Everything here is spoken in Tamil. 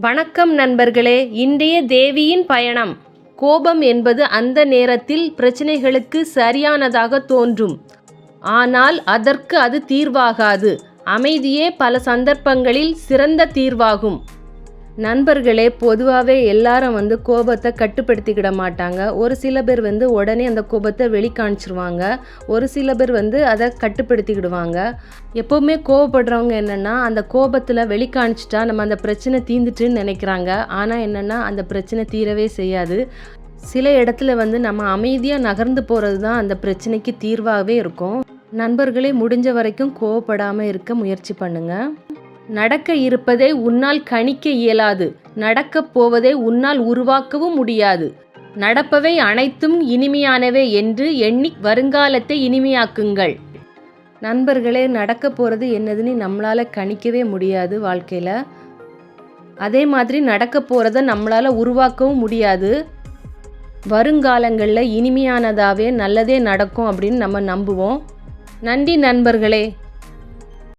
வணக்கம் நண்பர்களே இன்றைய தேவியின் பயணம். கோபம் என்பது அந்த நேரத்தில் பிரச்சனைகளுக்கு சரியானதாக தோன்றும். ஆனால் அதற்கு அது தீர்வாகாது. அமைதியே பல சந்தர்ப்பங்களில் சிறந்த தீர்வாகும். நண்பர்களே பொதுவாகவே எல்லாரும் வந்து கோபத்தை கட்டுப்படுத்திக்கிட மாட்டாங்க. ஒரு சில பேர் வந்து உடனே அந்த கோபத்தை வெளிக்காணிச்சிருவாங்க. ஒரு சில பேர் வந்து அதை கட்டுப்படுத்திக்கிடுவாங்க. எப்போவுமே கோவப்படுறவங்க என்னென்னா அந்த கோபத்தில் வெளிக்காணிச்சிட்டா நம்ம அந்த பிரச்சனை தீந்துட்டுன்னு நினைக்கிறாங்க. ஆனால் என்னென்னா அந்த பிரச்சனை தீரவே செய்யாது. சில இடத்துல வந்து நம்ம அமைதியாக நகர்ந்து போகிறது தான் அந்த பிரச்சனைக்கு தீர்வாகவே இருக்கும். நண்பர்களே முடிஞ்ச வரைக்கும் கோவப்படாமல் இருக்க முயற்சி பண்ணுங்கள் நடக்க இருப்பதை உன்னால் கணிக்க இயலாது. நடக்கப் போவதை உன்னால் உருவாக்கவும் முடியாது. நடப்பவை அனைத்தும் இனிமையானவை என்று எண்ணி வருங்காலத்தை இனிமையாக்குங்கள். நண்பர்களே நடக்க போகிறது என்னதுன்னு நம்மளால் கணிக்கவே முடியாது வாழ்க்கையில். அதே மாதிரி நடக்க போகிறத நம்மளால் உருவாக்கவும் முடியாது. வருங்காலங்களில் இனிமையானதாகவே நல்லதே நடக்கும் அப்படின்னு நம்ம நம்புவோம். நன்றி நண்பர்களே.